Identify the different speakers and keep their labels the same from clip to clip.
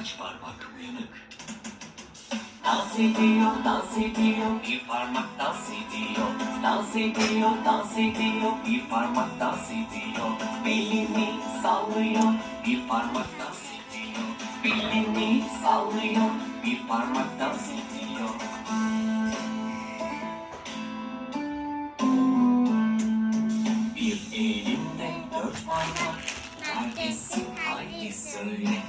Speaker 1: kaç parmak uyanık. Dans ediyor, dans ediyor, bir parmak dans ediyor. Dans ediyor, dans ediyor, bir parmak dans ediyor. Belini sallıyor, bir parmak dans ediyor. Belini sallıyor, bir parmak dans ediyor. Bir elimde dört parmak, neredesin, hadi söyle.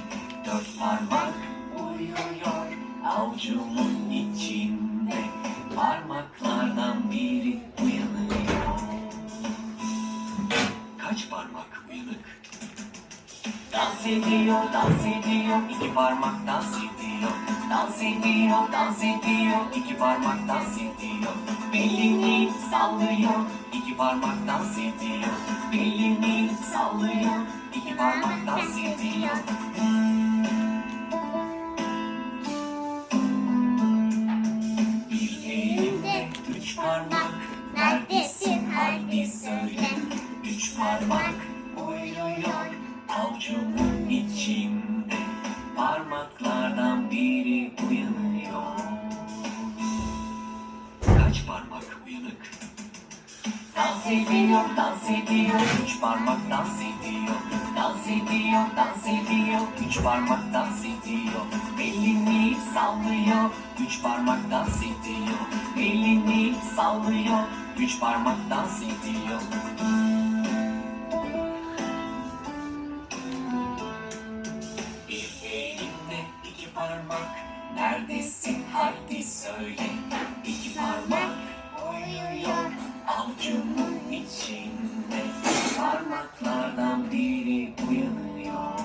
Speaker 1: Dört parmak uyuyor avucumun içinde. Parmaklardan biri uyanıyor. Kaç parmak uyanık? Dans ediyor, dans ediyor, iki parmak dans ediyor. Dans ediyor, dans ediyor, iki parmak dans ediyor. Belini sallıyor, iki parmak dans ediyor. Belini sallıyor, iki parmak dans ediyor. Parmak, neredesin haydi söyle. Üç parmak uyuyor avucumun içinde. Parmaklardan biri uyanıyor. Kaç parmak uyanık? Dans ediyor, dans ediyor, üç parmak dans ediyor. Dans ediyor, dans ediyor, üç parmak dans ediyor. Belini sallıyor, üç parmak dans ediyor. Belini sallıyor, üç parmak dans ediyor. Bir elimde iki parmak, neredesin haydi söyle. İki parmak uyuyor avucumun içinde. Parmaklardan biri uyanıyor.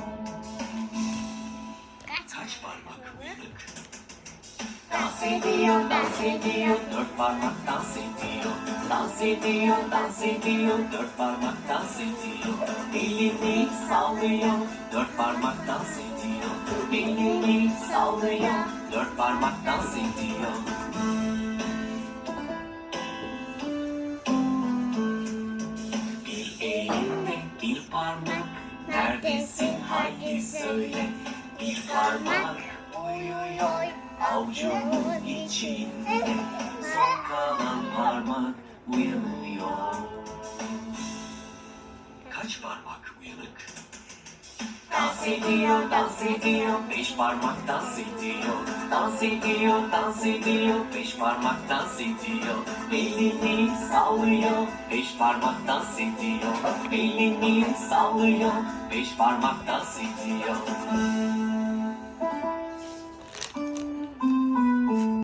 Speaker 1: Kaç parmak uyanık? Dans ediyor, dans ediyor, dört parmak dans ediyor. Dans ediyor, dans ediyor, dört parmak dans ediyor. Elini sallıyor, dört parmak dans ediyor. Belini sallıyor, dört parmak dans ediyor. Bir elimde bir parmak, neredesin haydi söyle. Bir parmak uyuyor avucumun içinde. Son kalan parmak uyanıyor. Kaç parmak uyanık? Dans ediyor, dans ediyor, beş parmak dans ediyor. Dans ediyor, dans ediyor, beş parmak dans ediyor. Belini sallıyor, beş parmak dans ediyor. Belini sallıyor, beş parmak dans ediyor.